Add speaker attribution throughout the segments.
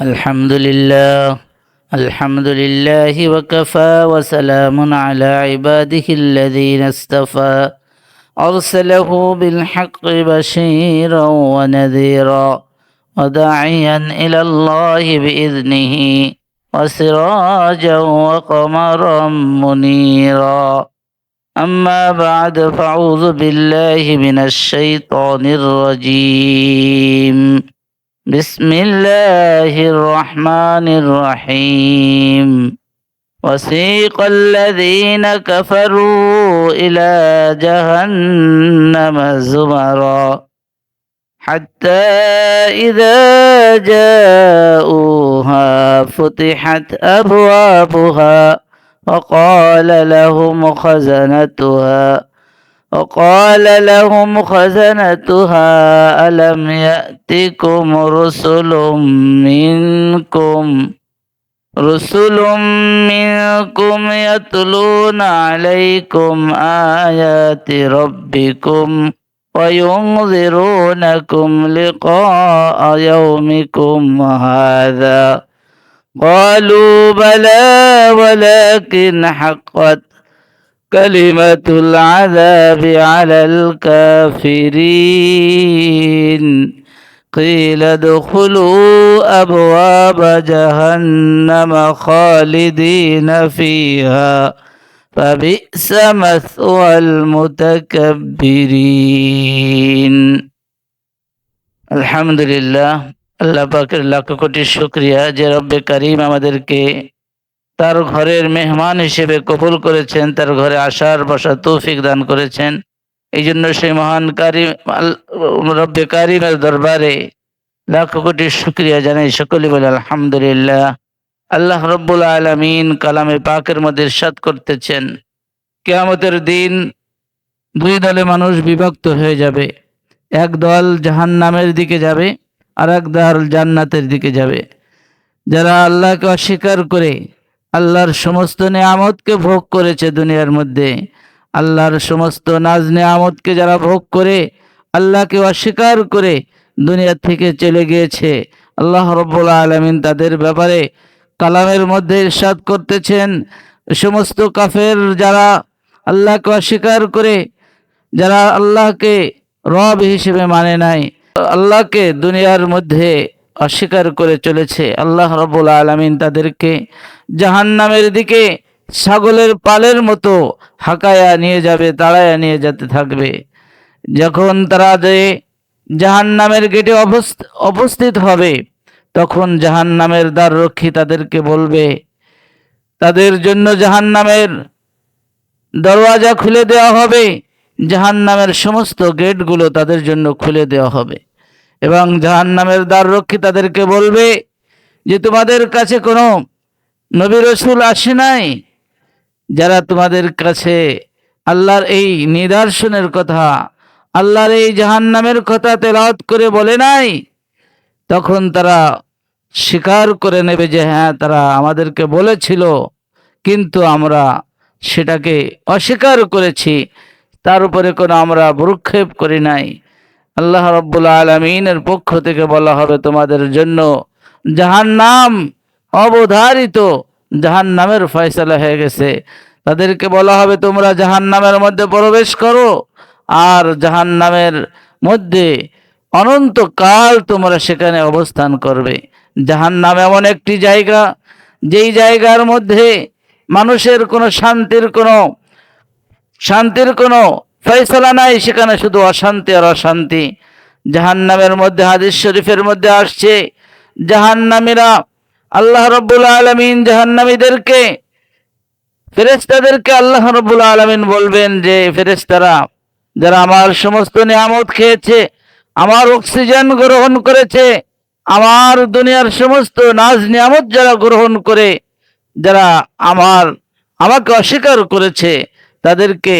Speaker 1: الحمد لله الحمد لله وكفى وسلام على عباده الذين اصطفى. أرسله بالحق بشيرا ونذيرا وداعيا إلى الله بإذنه وسراجا وقمرا منيرا. أما بعد فأعوذ بالله من الشيطان الرجيم. بسم الله الرحمن الرحيم. وسيق الذين كفروا إلى جهنم زمرا. حتى إذا جاءوها فتحت أبوابها وقال لهم خزنتها. وقال لهم خزنتها ألم يأتكم رسل منكم؟ رسل منكم يتلون عليكم آيات ربكم وينذرونكم لقاء يومكم هذا. قالوا بلى ولكن حقت كلمة العذاب على الكافرين قيل ادخلوا أبواب جهنم خالدين فيها فبئس مثوى المتكبرين الحمد لله আল্লাহ পাকের লাখ কোটি শুক্রিয়া যে রব্বে করিম আমাদেরকে তার ঘরের মেহমান হিসেবে কবুল করেছেন, তার ঘরে আসার বসার তৌফিক দান করেছেন। এই জন্য সেই মহান কারিম রব্বে কারিমের দরবারে লাখ কোটি শুক্রিয়া জানাই সকলে বলে, আলহামদুলিল্লাহ, আল্লাহ রব্বুল আলমিন কালামে পাকের মধ্যে ইরশাদ করতেছেন। কেয়ামতের দিন দুই দলে মানুষ বিভক্ত হয়ে যাবে। এক দল জাহান নামের দিকে যাবে আর এক দল জান্নাতের দিকে যাবে। যারা আল্লাহকে অস্বীকার করে আল্লাহর সমস্ত নেয়ামতকে ভোগ করেছে দুনিয়ার মধ্যে। আল্লাহর সমস্ত নাজ নেয়ামতকে যারা ভোগ করে, আল্লাহকে অস্বীকার করে দুনিয়া থেকে চলে গিয়েছে। আল্লাহ রব্বুল আলমিন তাদের ব্যাপারে কালামের মধ্যে ইরশাদ করতেছেন, সমস্ত কাফের যারা আল্লাহকে অস্বীকার করে, যারা আল্লাহকে রব হিসেবে মানে নাই, আল্লাহকে দুনিয়ার মধ্যে অস্বীকার করে চলেছে। আল্লাহ রব্বুল আলমিন তাদেরকে জাহান্নামের দিকে ছাগলের পালের মতো হাঁকায়া নিয়ে যাবে, তাড়ায়া নিয়ে যেতে থাকবে। যখন তারা যে জাহান্নামের গেটে অবস্থ- উপস্থিত হবে, তখন জাহান্নামের দ্বার রক্ষী তাদেরকে বলবে, তাদের জন্য জাহান্নামের দরওয়াজা খুলে দেওয়া হবে। জাহান্নামের সমস্ত গেটগুলো তাদের জন্য খুলে দেওয়া হবে। এবং জাহান্নামের দ্বার রক্ষী তাদেরকে বলবে যে তোমাদের কাছে কোনো নবী রসুল আসে নাই? যারা তোমাদের কাছে আল্লাহর এই নিদর্শনের কথা, আল্লাহর এই জাহান্নামের কথা তেলাওয়াত করে বলে নাই? তখন তারা স্বীকার করে নেবে যে হ্যাঁ তারা আমাদেরকে বলেছিল, কিন্তু আমরা সেটাকে অস্বীকার করেছি। তার উপরে কোনো আমরা ভ্রুক্ষেপ করি নাই। আল্লাহ রব্বুল আলমিনের পক্ষ থেকে বলা হবে তোমাদের জন্য জাহান্নাম অবধারিত জাহান্নামের ফয়সালা হয়ে গেছে। তাদেরকে বলা হবে তোমরা জাহান্নামের মধ্যে প্রবেশ করো আর জাহান্নামের মধ্যে অনন্তকাল তোমরা সেখানে অবস্থান করবে। জাহান্নাম এমন একটি জায়গা, যেই জায়গার মধ্যে মানুষের কোনো শান্তির কোনো শান্তির কোনো ফয়সলা নাই, সেখানে শুধু অশান্তি আর অশান্তি। জাহান্নামের মধ্যে, হাদিস শরীফের মধ্যে আসছে, জাহান্নামীরা আল্লাহ রব্বুল আলমিন জাহান্নামীদেরকে ফেরেস্তাদেরকে আল্লাহ রব্বুল আলমিন বলবেন যে ফেরেস্তারা যারা আমার সমস্ত নিয়ামত খেয়েছে, আমার অক্সিজেন গ্রহণ করেছে, আমার দুনিয়ার সমস্ত নাজ নিয়ামত যারা গ্রহণ করে, যারা আমার, আমাকে অস্বীকার করেছে, তাদেরকে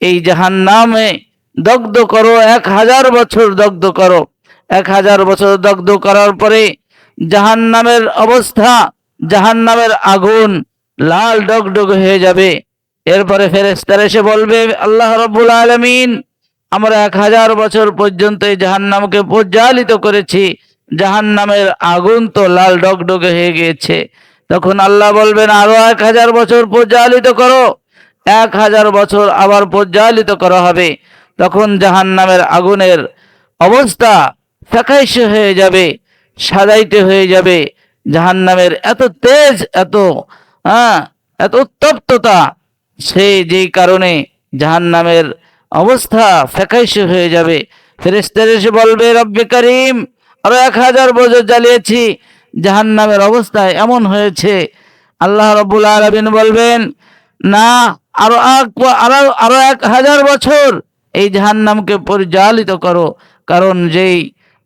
Speaker 1: এই জাহান নামে দগ্ধ করো, এক হাজার বছর দগ্ধ করো। এক হাজার বছর দগ্ধ করার পরে জাহান নামের অবস্থা জাহান নামের আগুন লাল ডগডগ হয়ে যাবে। এরপরে ফেরেস্তার এসে বলবে, আল্লাহ রব্বুল আলমিন, আমরা এক হাজার বছর পর্যন্ত এই জাহান্নামকে প্রজ্বালিত করেছি। জাহান নামের আগুন তো লাল ডগডগে হয়ে গিয়েছে। তখন আল্লাহ বলবেন, আরও এক হাজার বছর প্রজ্বালিত করো। এক হাজার বছর আবার প্রজ্বালিত করা হবে। তখন জাহান নামের আগুনের অবস্থা ফ্যাকাইশ হয়ে যাবে সাদাইতে হয়ে যাবে। জাহান নামের এত তেজ, এত হ্যাঁ এত উত্তপ্ততা সেই যেই কারণে জাহান নামের অবস্থা ফ্যাকাইশ হয়ে যাবে। ফেরেস্তার এসে বলবে, রব্বে করিম, আরও এক হাজার বছর জ্বালিয়েছি। জাহান নামের অবস্থা এমন হয়েছে। আল্লাহ রব্বুল আলমিন বলবেন না, আরও আরও আরও এক হাজার বছর এই জাহান্নামকে পরিচালিত করো। কারণ যেই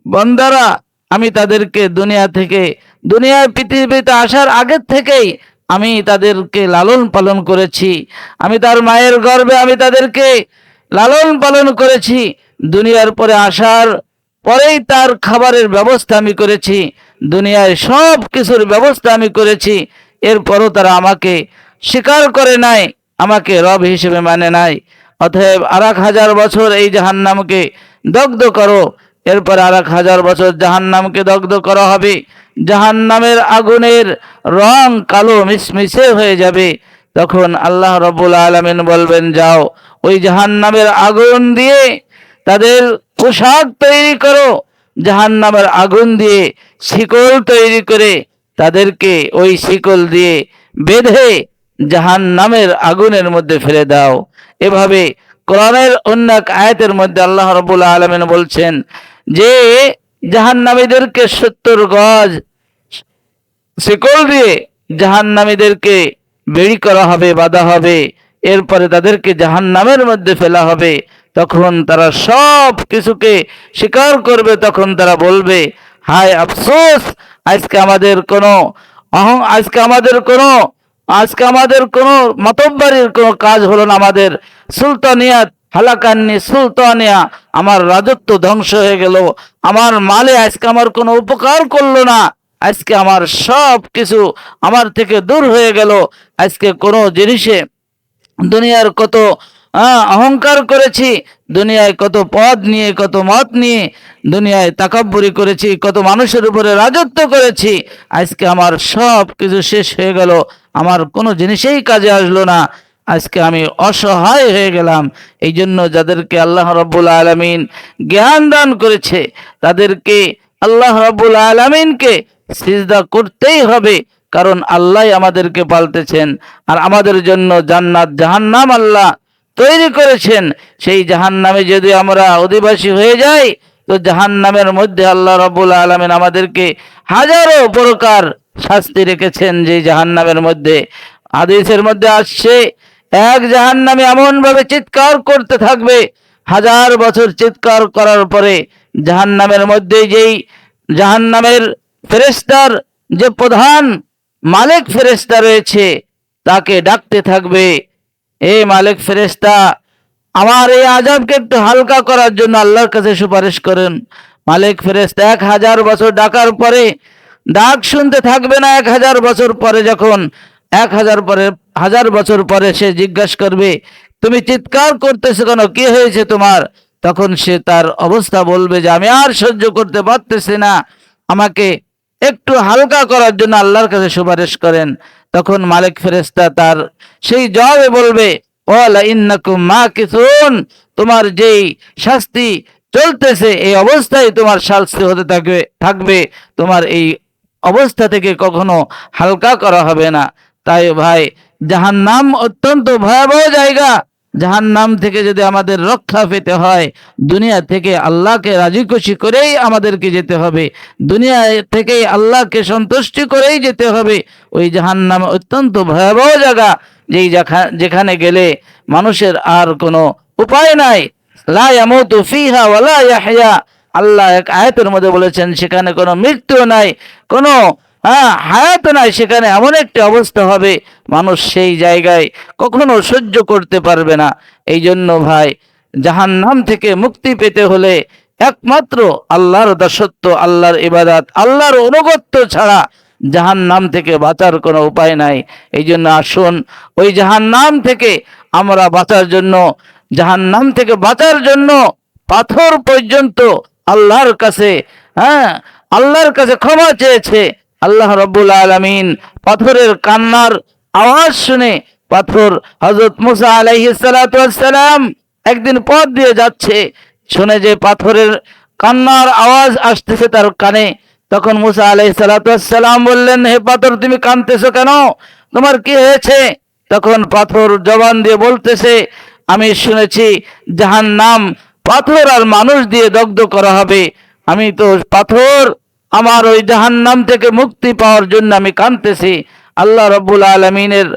Speaker 1: বন্দারা, আমি তাদেরকে দুনিয়া থেকে, দুনিয়ার পৃথিবীতে আসার আগের থেকেই আমি তাদেরকে লালন পালন করেছি। আমি তার মায়ের গর্ভে আমি তাদেরকে লালন পালন করেছি। দুনিয়ার পরে আসার পরেই তার খাবারের ব্যবস্থা আমি করেছি। দুনিয়ায় সব কিছুর ব্যবস্থা আমি করেছি। এরপরও তারা আমাকে স্বীকার করে নাই, আমাকে রব হিসেবে মানে নাই। অতএব আর হাজার বছর এই জাহান্নামকে দগ্ধ করো। এরপর আর হাজার বছর জাহান্নামকে দগ্ধ করা হবে। জাহান্নামের আগুনের রং কালো মিশমিশে হয়ে যাবে। তখন আল্লাহ রবুল আলমিন বলবেন, যাও, ওই জাহান্নামের আগুন দিয়ে তাদের পোশাক তৈরি করো। জাহান্নামের আগুন দিয়ে শিকল তৈরি করে তাদেরকে ওই শিকল দিয়ে বেঁধে জাহান নামের আগুনের মধ্যে ফেলে দাও। এভাবে কোরআনের অন্য এক আয়াতের মধ্যে আল্লাহ রবুল্লা আলমিন বলছেন যে জাহান নামীদেরকে সত্তর গজ শিকল দিয়ে জাহান নামীদেরকে বেড়ি করা হবে, বাধা হবে, এরপরে তাদেরকে জাহান নামের মধ্যে ফেলা হবে। তখন তারা সব কিছুকে স্বীকার করবে, তখন তারা বলবে, হায় আফসোস, আজকে আমাদের কোনো অহং, আজকে আমাদের কোনো আজকে আমাদের কোনো মতব্বারির কোনো কাজ হলো না, আমাদের সুলতানিয়াত হালাকান্নি সুলতানিয়া আমার রাজত্ব ধ্বংস হয়ে গেল, আমার মালে আজকে আমার কোনো উপকার করল না, আজকে আমার সব কিছু আমার থেকে দূর হয়ে গেল, আজকে কোনো জিনিসে দুনিয়ার কত অহংকার করেছি, দুনিয়ায় কত পদ নিয়ে, কত মত নিয়ে, দুনিয়ায় তাকাব্বরি করেছি, কত মানুষের উপরে রাজত্ব করেছি, আজকে আমার সব কিছু শেষ হয়ে গেল, আমার কোনো জিনিসেই কাজে আসলো না, আজকে আমি অসহায় হয়ে গেলাম এই জন্য যাদেরকে আল্লাহ রব্বুল আলমিন জ্ঞান দান করেছে, তাদেরকে আল্লাহ রব্বুল আলমিনকে সিজদা করতেই হবে, কারণ আল্লাহ আমাদেরকে পালতেছেন, আর আমাদের জন্য জান্নাত জাহান্নাম আল্লাহ তৈরি করেছেন, সেই জাহান্নামে যদি আমরা অধিবাসী হয়ে যাই, তো জাহান্নামের মধ্যে আল্লাহ রব্বুল আলমিন আমাদেরকে হাজারো প্রকার শাস্তি রেখেছেন যে জাহান্নামের মধ্যে। হাদিসের মধ্যে আসছে, এক জাহান জাহান্নামে এমনভাবে চিৎকার করতে থাকবে, হাজার বছর চিৎকার করার পরে জাহান্নামের মধ্যে যেই জাহান্নামের ফেরেস্তার যে প্রধান মালিক ফেরেস্তা রয়েছে, তাকে ডাকতে থাকবে। এ মালিক ফেরেস্তা আমার এই আজাবকে একটু হালকা করার জন্য আল্লাহর কাছে সুপারিশ করেন। মালিক ফেরেস্তা এক হাজার বছর ডাকার পরে ডাক শুনতে থাকবে না এক হাজার বছর পরে যখন, এক হাজার পরে, হাজার বছর পরে সে জিজ্ঞাসা করবে, তুমি চিৎকার করতেছো কেন? কি হয়েছে তোমার? তখন সে তার অবস্থা বলবে যে, আমি আর সহ্য করতে পারতেছি না। আমাকে একটু হালকা করার জন্য আল্লাহর কাছে সুপারিশ করেন। তখন মালিক ফেরেস্তা তার সেই জবাবে বলবে তোমার যেই শাস্তি চলতেছে, এই অবস্থায় তোমার শাস্তি হতে থাকবে থাকবে। তোমার এই অবস্থা থেকে কখনো হালকা করা হবে না। তাই ভাই, জাহান্নাম অত্যন্ত ভয়াবহ জায়গা। জাহান্নাম থেকে যদি আমাদের রক্ষা পেতে হয়, দুনিয়া থেকে আল্লাহকে রাজি খুশি করেই আমাদেরকে যেতে হবে। দুনিয়া থেকেই আল্লাহকে সন্তুষ্টি করেই যেতে হবে। ওই জাহান্নাম অত্যন্ত ভয়াবহ জায়গা। যেই যেখানে গেলে মানুষের আর কোনো উপায় নাই। লা ইয়ামুতু ফিহা ওয়ালা ইয়াহইয়া। আল্লাহ এক আয়াতের মধ্যে বলেছেন, সেখানে কোনো মৃত্যু নাই, কোনো হ্যাঁ হায়াত নাই, সেখানে এমন একটি অবস্থা হবে, মানুষ সেই জায়গায় কখনো সহ্য করতে পারবে না। এই জন্য ভাই, জাহান্নাম থেকে মুক্তি পেতে হলে একমাত্র আল্লাহর দাসত্ব, আল্লাহর ইবাদাত, আল্লাহর অনুগত্য ছাড়া জাহান্নাম থেকে বাঁচার কোনো উপায় নাই। এই জন্য আসুন, ওই জাহান নাম থেকে আমরা বাঁচার জন্য জাহান নাম থেকে বাঁচার জন্য পাথর পর্যন্ত আল্লাহর কাছে হ্যাঁ আল্লাহর কাছে ক্ষমা চেয়েছে। আল্লাহ রব্বুল আলমিন পাথরের কান্নার আওয়াজ শুনে পাথর হজরত মুসা আলাইসালাম একদিন পথ দিয়ে যাচ্ছে। শুনে যে পাথরের কান্নার আওয়াজ আসতেছে তার কানে তখন মুসা আলাইসালাম বললেন, হে পাথর, তুমি কানতেছো কেন? তোমার কি হয়েছে? তখন পাথর জবান দিয়ে বলতেছে, আমি শুনেছি জাহান নাম পাথর আর মানুষ দিয়ে দগ্ধ করা হবে। আমি তো পাথর, আমার ওই জাহান্নাম থেকে মুক্তি পাওয়ার জন্য আমি কাঁদতেছি। আল্লাহ রব্বুল আলমিনের,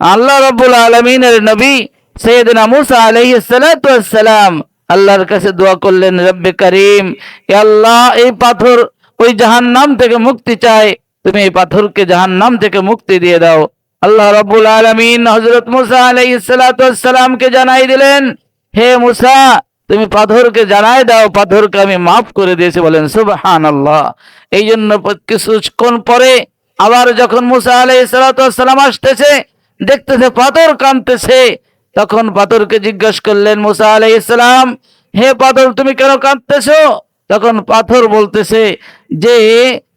Speaker 1: আল্লাহ রব্বুল আলমিনের নবী সৈয়দনা মুসা আলহিসাম আল্লাহর কাছে দোয়া করলেন, রব্বে করিম আল্লাহ, এই পাথর ওই জাহান্নাম থেকে মুক্তি চায় তুমি এই পাথরকে জাহান্নাম থেকে মুক্তি দিয়ে দাও। আল্লাহ রব্বুল আলমিন হজরত মুসা আলাইসালামকে জানাই দিলেন, হে মুসা, তুমি পাথরকে জানাই দাও। পাথরকে আমি মাফ করে দিয়েছি। বলেন সুবহান আল্লাহ এই জন্য কিছুক্ষণ পরে আবার যখন মুসা আলাই সালাম আসতেছে, দেখতেছে পাথর কাঁদতেছে। তখন পাথরকে জিজ্ঞেস করলেন মুসা আলাই হে পাথর, তুমি কেন কাঁদতেছো? তখন পাথর বলতেছে যে,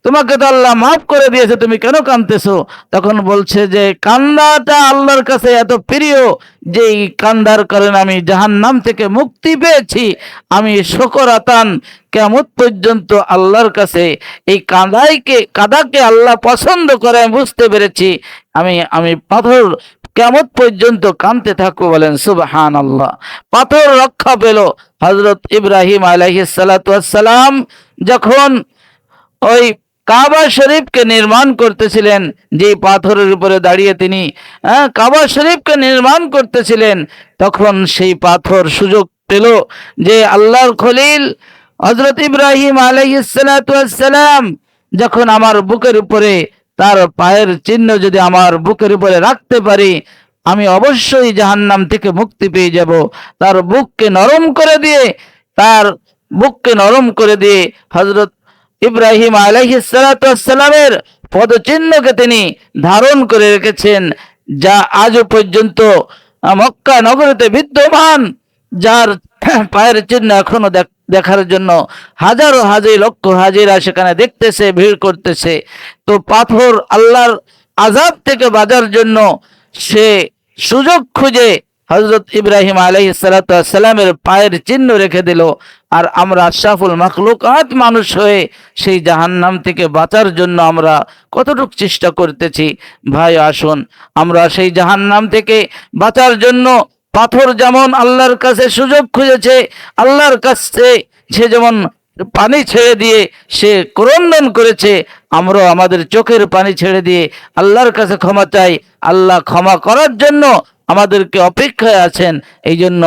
Speaker 1: তোমাকে তো আল্লাহ মাফ করে দিয়েছে, তুমি কেন কাঁদতেছো? তখন বলছে যে কান্দাটা আল্লাহর কাছে এত প্রিয় যে কান্দার কারণে আমি জাহান নাম থেকে মুক্তি পেয়েছি। আমি শকর আতান কেমন পর্যন্ত আল্লাহর কাছে এই কাদাইকে, কাদাকে আল্লাহ পছন্দ করে বুঝতে পেরেছি। আমি আমি পাথর কেমন পর্যন্ত কানতে থাকব বলেন সুবহান আল্লাহ পাথর রক্ষা পেল হজরত ইব্রাহিম আলহিসাল্লাম যখন ওই কাবা শরীফকে নির্মাণ করতেছিলেন যে পাথরের উপরে দাঁড়িয়ে তিনি হ্যাঁ কাবা শরীফকে নির্মাণ করতেছিলেন, তখন সেই পাথর সুযোগ পেল যে আল্লাহর খলিল হজরত ইব্রাহিম আলাইসালাম যখন আমার বুকের উপরে তার পায়ের চিহ্ন যদি আমার বুকের উপরে রাখতে পারি, আমি অবশ্যই জাহান্নাম থেকে মুক্তি পেয়ে যাব। তার বুককে নরম করে দিয়ে, তার বুককে নরম করে দিয়ে হজরত ইব্রাহিম আলহিসালামের পদচিহ্নকে তিনি ধারণ করে রেখেছেন, যা আজও পর্যন্ত মক্কা নগরীতে বিদ্যমান, যার পায়ের চিহ্ন এখনও দেখার জন্য হাজারো হাজার লক্ষ হাজিরা সেখানে দেখতেছে, ভিড় করতেছে। তো পাথর আল্লাহর আজাব থেকে বাজার জন্য সে সুযোগ খুঁজে হজরত ইব্রাহিম আলহি সালামের পায়ের চিহ্ন রেখে দিল। আর আমরা আশাফুল মখলুকাত মানুষ হয়ে সেই জাহান্নাম থেকে বাঁচার জন্য আমরা কতটুকু চেষ্টা করতেছি। ভাই, আসুন, আমরা সেই জাহান্নাম থেকে বাঁচার জন্য পাথর যেমন আল্লাহর কাছে সুযোগ খুঁজেছে, আল্লাহর কাছে সে যেমন পানি ছেড়ে দিয়ে সে ক্রন্দন করেছে, আমরাও আমাদের চোখের পানি ছেড়ে দিয়ে আল্লাহর কাছে ক্ষমা চাই। আল্লাহ ক্ষমা করার জন্য আমাদেরকে অপেক্ষায় আছেন। এই জন্য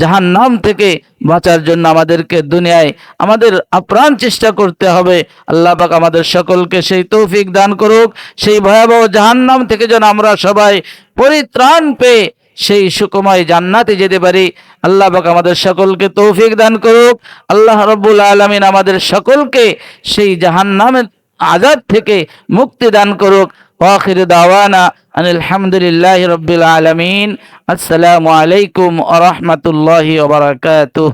Speaker 1: জাহান নাম থেকে বাঁচার জন্য আমাদেরকে দুনিয়ায় আমাদের আপ্রাণ চেষ্টা করতে হবে। আল্লাহ পাক আমাদের সকলকে সেই তৌফিক দান করুক। সেই ভয়াবহ জাহান নাম থেকে যেন আমরা সবাই পরিত্রাণ পেয়ে সেই সুকময় জান্নাতে যেতে পারি। আল্লাহ বাক আমাদের সকলকে তৌফিক দান করুক। আল্লাহ রব্বুল আলমিন আমাদের সকলকে সেই জাহান্নামের আজাদ থেকে মুক্তি দান করুক। ওয়াখির দাওয়ানা আলহামদুলিল্লাহ রবিল আলমিন। আসসালামু আলাইকুম আ রহমতুল্লাহ ওবরাকাতুহ